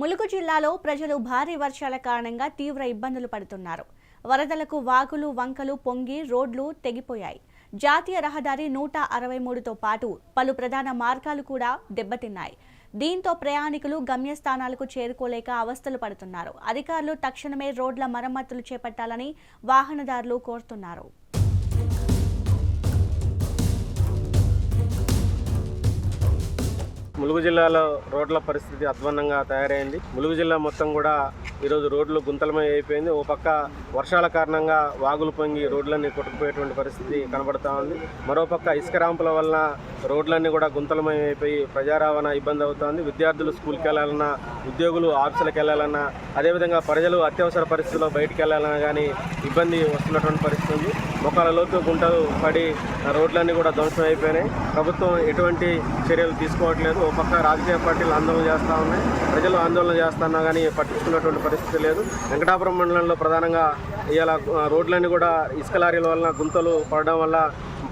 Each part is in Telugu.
ములుగు జిల్లాలో ప్రజలు భారీ వర్షాల కారణంగా తీవ్ర ఇబ్బందులు పడుతున్నారు. వరదలకు వాగులు వంకలు పొంగి రోడ్లు తెగిపోయాయి. జాతీయ రహదారి నూట అరవై మూడుతో పాటు పలు ప్రధాన మార్గాలు కూడా దెబ్బతిన్నాయి. దీంతో ప్రయాణికులు గమ్యస్థానాలకు చేరుకోలేక అవస్థలు పడుతున్నారు. అధికారులు తక్షణమే రోడ్ల మరమ్మతులు చేపట్టాలని వాహనదారులు కోరుతున్నారు. ములుగు జిల్లాలో రోడ్ల పరిస్థితి అధ్వాన్నంగా తయారైంది. ములుగు జిల్లా మొత్తం కూడా ఈరోజు రోడ్లు గుంతలమై అయిపోయింది. ఓ పక్క వర్షాల కారణంగా వాగులు పొంగి రోడ్లన్నీ కొట్టుకుపోయేటువంటి పరిస్థితి కనబడతా ఉంది. మరోపక్క ఇసుక రాంపుల వలన రోడ్లన్నీ కూడా గుంతలమై అయిపోయి ప్రజా రవాణా ఇబ్బంది అవుతోంది. విద్యార్థులు స్కూల్కి వెళ్ళాలన్నా ఉద్యోగులు ఆఫీసులకు వెళ్ళాలన్నా అదేవిధంగా ప్రజలు అత్యవసర పరిస్థితుల్లో బయటికి వెళ్ళాలన్నా కానీ ఇబ్బంది వస్తున్నటువంటి పరిస్థితి ఉంది. మొక్కల లోతు గుంటలు పడి రోడ్లన్నీ కూడా ధ్వంసం అయిపోయినాయి. ప్రభుత్వం ఎటువంటి చర్యలు తీసుకోవట్లేదు. ఓ పక్క రాజకీయ పార్టీలు ఆందోళన చేస్తూ ఉన్నాయి. ప్రజలు ఆందోళన చేస్తున్నా కానీ పట్టించుకున్నటువంటి పరిస్థితి లేదు. వెంకటాపురం మండలంలో ప్రధానంగా ఇవాళ రోడ్లన్నీ కూడా ఇసుక లారీల వలన గుంతలు పడడం వల్ల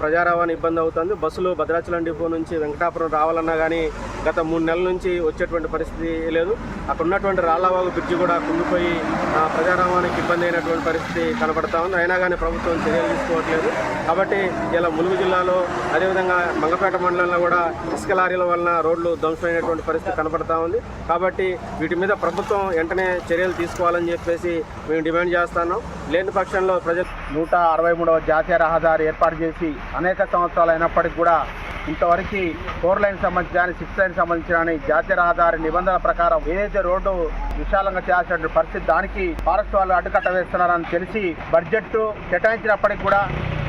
ప్రజా రవాణా ఇబ్బంది అవుతుంది. బస్సులు భద్రాచలం డిపో నుంచి వెంకటాపురం రావాలన్నా కానీ గత మూడు నెలల నుంచి వచ్చేటువంటి పరిస్థితి లేదు. అక్కడ ఉన్నటువంటి రాళ్ళవాగు బ్రిడ్జి కూడా కుంగిపోయి ఆ, ప్రజా రవాణాకి ఇబ్బంది అయినటువంటి పరిస్థితి కనబడతా ఉంది. అయినా కానీ ప్రభుత్వం చర్యలు తీసుకోవట్లేదు. కాబట్టి ఇలా ములుగు జిల్లాలో అదేవిధంగా మంగపేట మండలంలో కూడా ఇసుక లారీల వలన రోడ్లు ధ్వంసమైనటువంటి పరిస్థితి కనబడతా ఉంది. కాబట్టి వీటి మీద ప్రభుత్వం వెంటనే చర్యలు తీసుకోవాలని చెప్పేసి మేము డిమాండ్ చేస్తున్నాం. లేని పక్షంలో ప్రజలు నూట అరవై మూడవ జాతీయ రహదారి ఏర్పాటు చేసి అనేక సంవత్సరాలు అయినప్పటికీ కూడా ఇంతవరకు ఫోర్ లైన్ సంబంధించి కానీ సిక్స్ లైన్ సంబంధించిన జాతీయ రహదారి నిబంధనల ప్రకారం ఏదైతే రోడ్డు విశాలంగా చేయాల్సిన పరిస్థితి దానికి ఫారెస్ట్ వాళ్ళు అడ్డుకట్ట వేస్తున్నారని తెలిసి బడ్జెట్ కేటాయించినప్పటికీ కూడా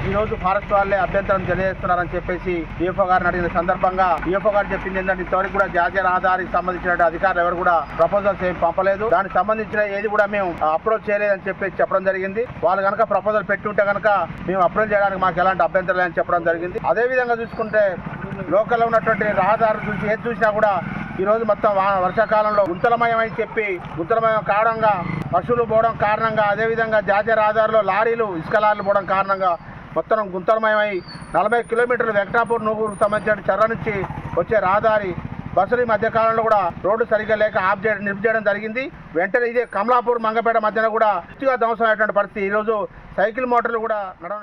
ఈ రోజు ఫారెస్ట్ వాళ్ళే అభ్యంతరం తెలియజేస్తున్నారని చెప్పేసి డిఎఫ్ఓ గారిని అడిగిన సందర్భంగా డిఎఫ్ఓ గారు చెప్పింది ఏంటంటే ఇంతవరకు కూడా జాతీయ రహదారికి సంబంధించిన అధికారులు ఎవరు కూడా ప్రపోజల్స్ ఏం పంపలేదు. దానికి సంబంధించిన ఏది కూడా మేము అప్రోచ్ చేయలేదని చెప్పేసి చెప్పడం జరిగింది. వాళ్ళు కనుక ప్రపోజల్ పెట్టి ఉంటే కనుక మేము అప్రోచ్ చేయడానికి మాకు ఎలాంటి అభ్యంతరం లేదని చెప్పడం జరిగింది. అదే విధంగా చూసుకుంటే లోకల్లో ఉన్నటువంటి రహదారులు చూసి ఏది చూసినా కూడా ఈ రోజు మొత్తం వర్షాకాలంలో గుంతలమయమని చెప్పి గుంతలమయం కారణంగా పశువులు పోవడం కారణంగా అదేవిధంగా జాతీయ రహదారిలో లారీలు ఇసుక లారీలు పోవడం కారణంగా మొత్తం గుంతలమయమై నలభై కిలోమీటర్లు వెంకటాపూర్ నూగురుకు సంబంధించిన చెర్ర నుంచి వచ్చే రహదారి బస్సులు ఈ మధ్య కాలంలో కూడా రోడ్డు సరిగ్గా లేక ఆఫ్ చేయడం నిలిపి చేయడం జరిగింది. వెంటనే ఇదే కమలాపూర్ మంగపేట మధ్యన కూడా పూర్తిగా ధ్వంసం అయ్యేటువంటి పరిస్థితి. ఈరోజు సైకిల్ మోటార్లు కూడా నడవ